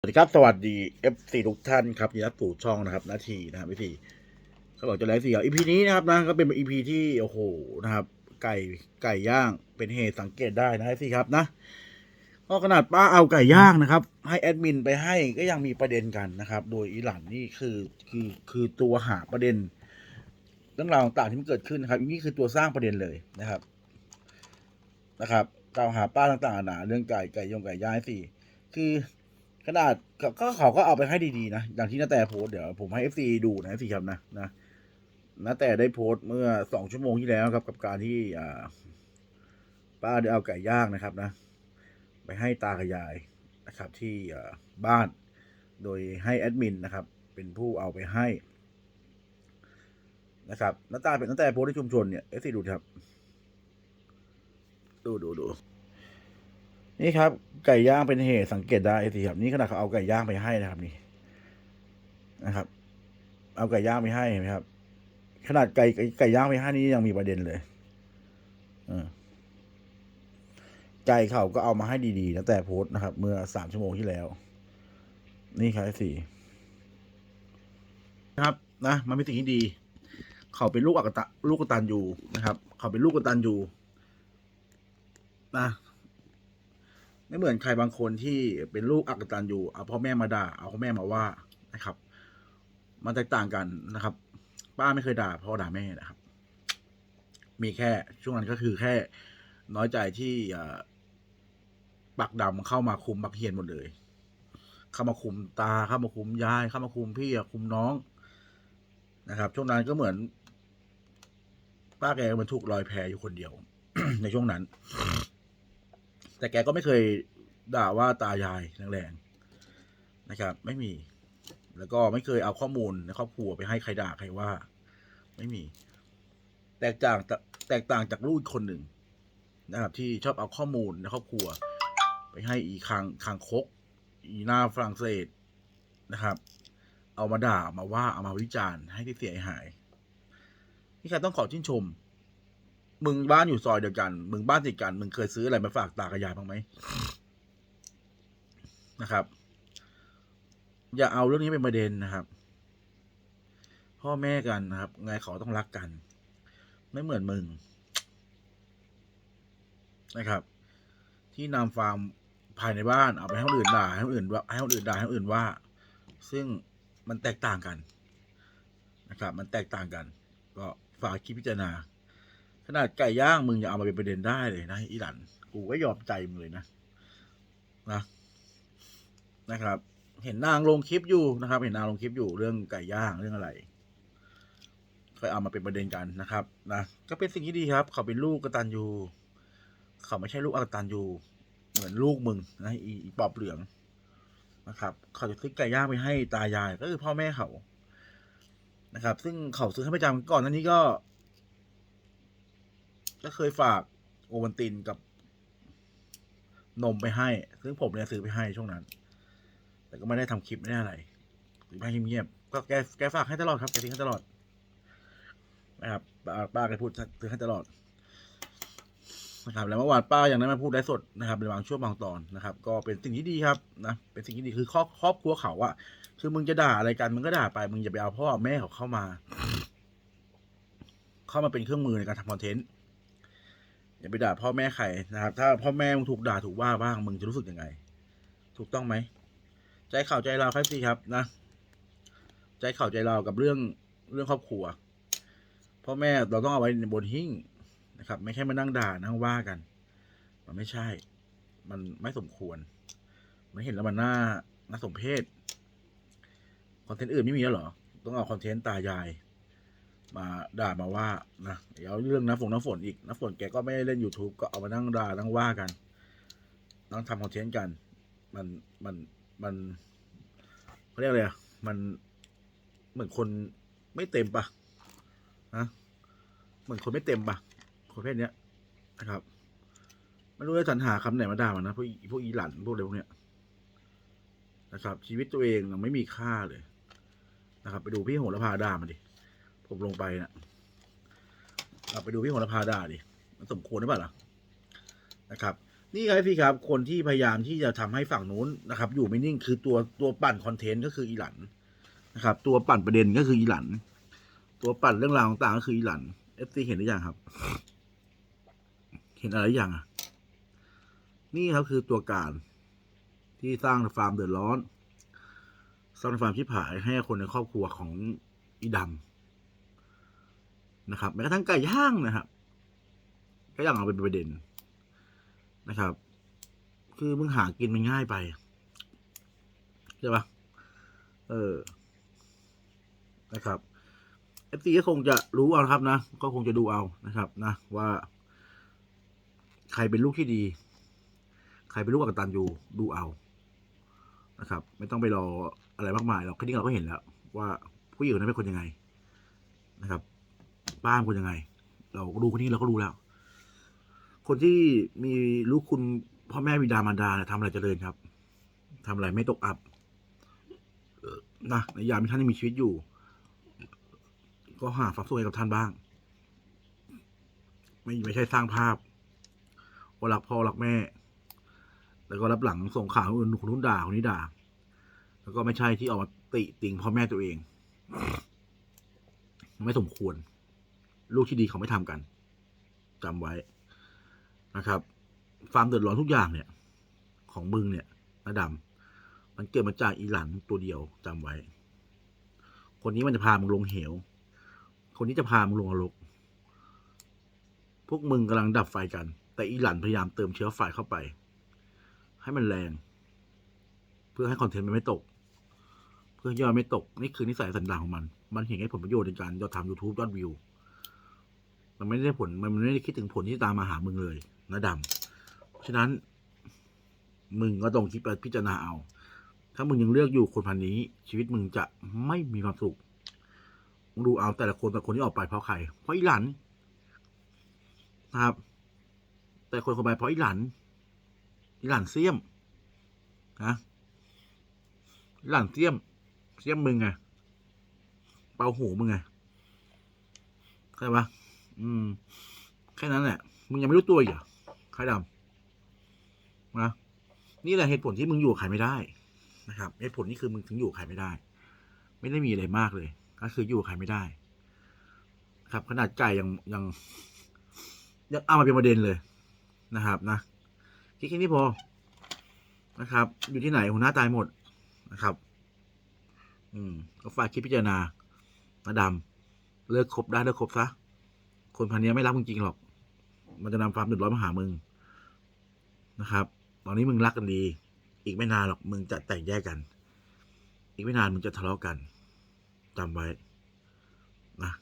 สวัสดีครับสวัสดี F4 ทุกท่านครับยินดีต้อนรับสู่ช่องนะครับ นาทีนะครับพี่เขาบอกจะไลฟ์สี่อีพีนี้นะครับนะก็เป็นอีพีที่โอ้โหนะครับ ไก่ไก่ย่างเป็นเหตุสังเกตได้นะพี่ครับนะก็ขนาดป้าเอาไก่ย่างนะครับ ให้แอดมินไปให้ก็ยังมีประเด็นกันนะครับ โดยอีหลันนี่คือคือคือตัวหาประเด็น เรื่องราวต่างๆที่มันเกิดขึ้นนะครับนี่คือตัวสร้างประเด็นเลยนะครับ นะครับกล่าวหาป้าต่างๆนานาเรื่องไก่ไก่ยงไก่ย่างสี่คือ ขนาดก็ก็เขาก็เอาไปให้ดีๆนะอย่างที่นาแต่โพสเดี๋ยวผมให้เอฟซีดูนะสิครับนะนะนาแต่ได้โพสเมื่อสองชั่วโมงที่แล้วครับ กับการที่อ่าป้าได้เอาไก่ย่างนะครับนะ ไปให้ตากับยายนะครับ ที่บ้านโดยให้แอดมินนะครับ เป็นผู้เอาไปให้ นะครับน้าตาเป็นน้าแต่โพสในชุมชนเนี่ยเอฟซีดูครับ ดูดูดู นี่ครับ ไก่ย่างเป็นเหตุสังเกตได้สิครับนี่ขนาดเขาเอาไก่ย่างไปให้นะครับ นี่นะครับ เอาไก่ย่างไปให้เห็นไหมครับ ขนาดไก่ไก่ย่างไปให้นี่ยังมีประเด็นเลยออไก่เขาก็เอามาให้ดีๆนะแต่โพสต์นะครับ เมื่อสามชั่วโมงที่แล้ว นี่ครับสี่ครับนะมันเป็นสิ่งที่ดี เขาเป็นลูกอักตะลูกกตันยูนะครับ เขาเป็นลูกกตันยูนะ ไม่เหมือนใครบางคนที่เป็นลูกอักตันอยู่เอาพ่อแม่มาด่า เอาพ่อแม่มาว่านะครับ มันแตกต่างกันนะครับ ป้าไม่เคยด่าพ่อด่าแม่นะครับ มีแค่ช่วงนั้นก็คือแค่น้อยใจที่ปักดำเข้ามาคุมบักเฮียนหมดเลย เข้ามาคุมตาเข้ามาคุมยาย เข้ามาคุมพี่คุมน้องนะครับ ช่วงนั้นก็เหมือน ป้าแกมันถูกลอยแพอยู่คนเดียว ในช่วงนั้น แต่แกก็ไม่เคยด่าว่าตายายแรงๆนะครับ ไม่มี แล้วก็ไม่เคยเอาข้อมูลในครอบครัวไปให้ใครด่าใครว่า ไม่มี แตกต่างแตกต่างจากลูกคนหนึ่งนะครับ ที่ชอบเอาข้อมูลในครอบครัว ไปให้อีคางคางคก อีหน้าฝรั่งเศสนะครับ เอามาด่าเอามาว่าเอามาวิจารณ์ให้ที่เสียหาย นี่ค่ะต้องขอชื่นชม มึงบ้านอยู่ซอยเดียวกัน มึงบ้านติดกัน มึงเคยซื้ออะไรมาฝากตากระยายบ้างไหมนะครับ อย่าเอาเรื่องนี้เป็นประเด็นนะครับ พ่อแม่กันนะครับ ไงเขาต้องรักกัน ไม่เหมือนมึงนะครับ ที่นำฟาร์มภายในบ้านเอาไปให้คนอื่นด่าให้คนอื่นว่าให้คนอื่นด่าให้คนอื่นว่า ซึ่งมันแตกต่างกันนะครับ มันแตกต่างกัน ก็ฝากคิดพิจารณา ขนาดไก่ย่างมึงอย่าเอามาเป็นประเด็นได้เลยนะอีหลันกูก็ยอมใจมึงเลยนะนะนะครับ เห็นนางลงคลิปอยู่นะครับ เห็นนางลงคลิปอยู่เรื่องไก่ย่างเรื่องอะไรค่อยเอามาเป็นประเด็นกันนะครับนะก็เป็นสิ่งที่ดีครับ เขาเป็นลูกกตันยูเขาไม่ใช่ลูกอกตันยูเหมือนลูกมึงนะอีปอบเหลืองนะครับ เขาจะซื้อไก่ย่างไปให้ตายายก็คือพ่อแม่เขานะครับ ซึ่งเขาซื้อให้ประจำก่อนนั้นนี้ก็ ก็เคยฝากโอวันตินกับนมไปให้ ซึ่งผมเนี่ยซื้อไปให้ช่วงนั้น แต่ก็ไม่ได้ทำคลิปไม่ได้อะไรซื้อไปเงียบๆก็แกแกฝากให้ตลอดครับแกทิ้งให้ตลอดนะครับป้าป้าแกพูดซื้อให้ตลอดนะครับแล้วเมื่อวานป้ายังได้มาพูดได้สดนะครับในบางช่วงบางตอนนะครับ ก็เป็นสิ่งที่ดีครับนะเป็นสิ่งที่ดีคือครอบครอบครัวเขาอะคือมึงจะด่าอะไรกันมึงก็ด่าไปมึงอย่าไปเอาพ่อแม่เขาเข้ามา เข้ามาเป็นเครื่องมือในการทำคอนเทนต์ อย่าไปด่าพ่อแม่ใครนะครับ ถ้าพ่อแม่มึงถูกด่าถูกว่าบ้างมึงจะรู้สึกยังไง ถูกต้องไหม ใจเข่าใจเราครับสิครับนะ ใจเข่าใจเรากับเรื่องเรื่องครอบครัว พ่อแม่เราต้องเอาไว้บนหิ้งนะครับ ไม่ใช่มานั่งด่านั่งว่ากัน มันไม่ใช่ มันไม่สมควรมันเห็นแล้วมันน่าน่าสมเพชคอนเทนต์อื่นไม่มีแล้วเหรอ ต้องเอาคอนเทนต์ตายาย มาด่ามาว่านะเดี๋ยวเรื่องน้ำฝนน้ำฝนอีกน้ำฝนแกก็ไม่ได้เล่น YouTube ก็เอามานั่งด่านั่งว่ากันนั่งทำคอนเทนต์กัน มันมันมันเขาเรียกอะไรอะมันเหมือนคนไม่เต็มปะนะเหมือนคนไม่เต็มปะคนเพศเนี้ยนะครับไม่รู้จะสรรหาคำไหนมาด่ามันนะพวกอีพวกอีหลันพวกอะไรพวกเนี้ยนะครับ ชีวิตตัวเองยังไม่มีค่าเลยนะครับ ไปดูพี่โหระพาด่ามันดิ ผมลงไปนะเราไปดูพี่โหระพาด่าดิมันสมควรหรือเปล่าล่ะนะครับ นี่ครับพี่ครับ คนที่พยายามที่จะทำให้ฝั่งนู้นนะครับ อยู่ไม่นิ่งคือตัวตัวปั่นคอนเทนต์ก็คืออีหลันนะครับ ตัวปั่นประเด็นก็คืออีหลัน ตัวปั่นเรื่องราวต่างๆก็คืออีหลันเอฟซีเห็นหรือยังครับ เห็นอะไรอยังอะนี่ครับคือตัวการที่สร้างฟาร์มเดือดร้อนสร้างฟาร์มชิบหายให้คนในครอบครัวของอีดำ นะครับแม้กระทั่งไก่ย่างนะครับก็ยังเอาเป็นประเด็นนะครับ คือมึงหากินมันง่ายไปใช่ปะเออนะครับเอฟซีก็คงจะรู้เอาครับนะ ก็คงจะดูเอานะครับนะ ว่า ใครเป็นลูกที่ดี ใครเป็นลูกอักตันยูดูเอานะครับ ไม่ต้องไปรออะไรมากมายหรอกแค่นี้เราก็เห็นแล้ว ว่าผู้หญิงคนนั้นเป็นคนยังไงนะครับ ป้ามนคนยังไง เราก็ดูคนนี้เราก็รู้แล้ว คนที่มีลูกคุณพ่อแม่บิดามารดาเนี่ยทำอะไรเจริญครับทำอะไรไม่ตกอับนะในยามที่ท่านยังมีชีวิตอยู่ ก็หาฝักสู้ให้กับท่านบ้าง ไม่ไม่ใช่สร้างภาพว่ารักพ่อรักแม่ แล้วก็รับหลังส่งข่าวอื่นคนนู้นด่าคนนี้ด่า แล้วก็ไม่ใช่ที่ออกมาติติงพ่อแม่ตัวเอง ไม่สมควร ลูกที่ดีเขาไม่ทำกันจำไว้นะครับความเดือดร้อนทุกอย่างเนี่ย ของมึงเนี่ยนะดำมันเกิดมาจากอีหลันตัวเดียวจำไว้ คนนี้มันจะพามึงลงเหว คนนี้จะพามึงลงนรกพวกมึงกำลังดับไฟกัน แต่อีหลันพยายามเติมเชื้อไฟเข้าไป ให้มันแรง เพื่อให้คอนเทนต์มันไม่ตก เพื่อยอดไม่ตก นี่คือนิสัยสันดานของมัน มันเห็นให้ผลประโยชน์ในการยอดทำยูทูบยอดวิว มันไม่ได้ผลมันไม่ได้คิดถึงผลที่ตามมาหามึงเลยนะดำเพราะฉะนั้น มึงก็ต้องคิดไปพิจารณาเอา ถ้ามึงยังเลือกอยู่คนพันนี้ ชีวิตมึงจะไม่มีความสุขมึงดูเอาแต่ละคนแต่คนที่ออกไปเพราะใครเพราะอีหลันนะครับ แต่คนคนไปเพราะอีหลันอีหลันเสี้ยมนะอีหลันเสี้ยมเสี้ยมมึงไงเป่าหูมึงไงเข้าใจปะ อืม แค่นั้นแหละ มึงยังไม่รู้ตัวอีกเหรอใครดำนะนี่แหละเหตุผลที่มึงอยู่กับใครไม่ได้นะครับเหตุผลนี่คือมึงถึงอยู่กับใครไม่ได้ ไม่ได้มีอะไรมากเลย ก็คืออยู่กับใครไม่ได้ ครับ ขนาดไก่ยังยังยังเอามาเป็นประเด็นเลยนะครับนะคิดแค่นี้พอนะครับ อยู่ที่ไหนหัวหน้าตายหมดนะครับ อืม ก็ฝากคิดพิจารณานะดำเลิกคบได้เลิกคบซะ คนพันนี้ไม่รักมึงจริงหรอก มันจะนำความเดือดร้อนมาหามึงนะครับ ตอนนี้มึงรักกันดี อีกไม่นานหรอกมึงจะแตกแยกกัน อีกไม่นานมึงจะทะเลาะกันจำไว้นะ